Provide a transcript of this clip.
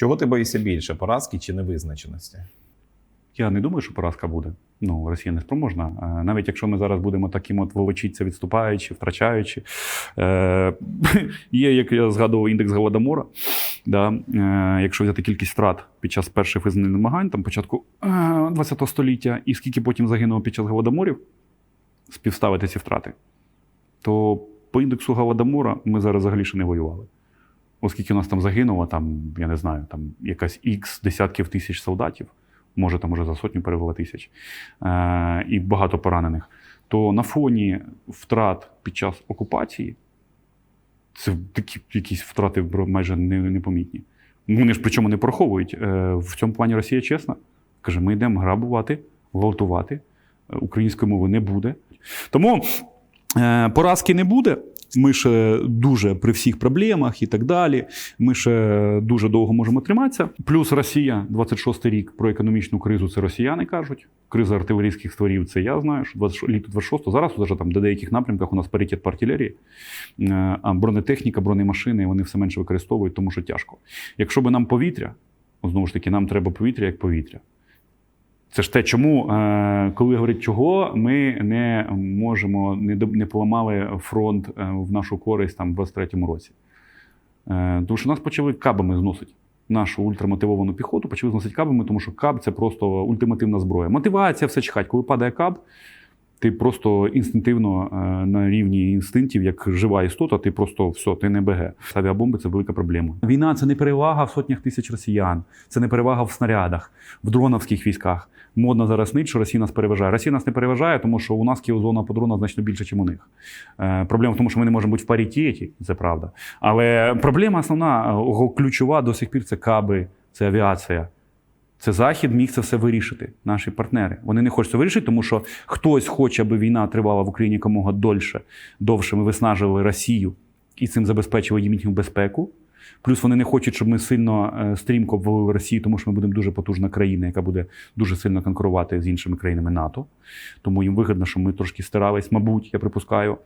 Чого ти боїшся більше? Поразки чи невизначеності? Я не думаю, що поразка буде. Ну, Росія не спроможна. Е, Навіть якщо ми зараз будемо таким от волочитися, відступаючи, втрачаючи. Е, є, як я згадував, індекс Голодомора. Да? Е, якщо взяти кількість втрат під час перших визнаних намагань, там початку е, 20 століття, і скільки потім загинуло під час голодоморів, співставити ці втрати, то по індексу Голодомора ми зараз взагалі ще не воювали. Оскільки у нас там загинуло, там, я не знаю, там якась ікс десятків тисяч солдатів, може там уже за сотню перевели тисяч, е- і багато поранених, то на фоні втрат під час окупації це такі якісь втрати майже непомітні. Вони ж причому не пораховують. Е, в цьому плані Росія чесна. Каже, ми йдемо грабувати, гвалтувати, е, української мови не буде. Тому поразки не буде. Ми ще дуже при всіх проблемах і так далі. Ми ще дуже довго можемо триматися. Плюс Росія, 26-й рік про економічну кризу. Це росіяни кажуть. Криза артилерійських стварів, це я знаю. Що 20, літо 26 зараз вже там на деяких напрямках у нас паритет по артилерії, Е, а бронетехніка, бронемашини вони все менше використовують, тому що тяжко. Якщо би нам повітря, знову ж таки, нам треба повітря як повітря. Це ж те, чому, е, коли говорять, чого ми не можемо, не, поламали фронт е, в нашу користь там, в 23-му році. Е, Тому що нас почали кабами зносити. Нашу ультрамотивовану піхоту почали зносити кабами, тому що каб це просто ультимативна зброя. Мотивація, все чхать. Коли падає каб, ти просто інстинктивно е, на рівні інстинктів, як жива істота, ти просто все, ти не БГ. Авіабомби це велика проблема. Війна це не перевага в сотнях тисяч росіян, це не перевага в снарядах, в дроновських військах. Модно зараз нить, що Росія нас переважає. Росія нас не переважає, тому що у нас кілозона по дронах значно більше, ніж у них. Е, проблема в тому, що ми не можемо бути в паритеті, це правда. Але проблема основна, е, ключова до сих пір це каби, це авіація. Це Захід міг це все вирішити, наші партнери. Вони не хочуть це вирішити, тому що хтось хоче, аби війна тривала в Україні якомога дольше, довше ми виснажили Росію і цим забезпечили їхню безпеку. Плюс вони не хочуть, щоб ми сильно е, стрімко ввели Росію, тому що ми будемо дуже потужна країна, яка буде дуже сильно конкурувати з іншими країнами НАТО. Тому їм вигідно, що ми трошки старались, мабуть, я припускаю,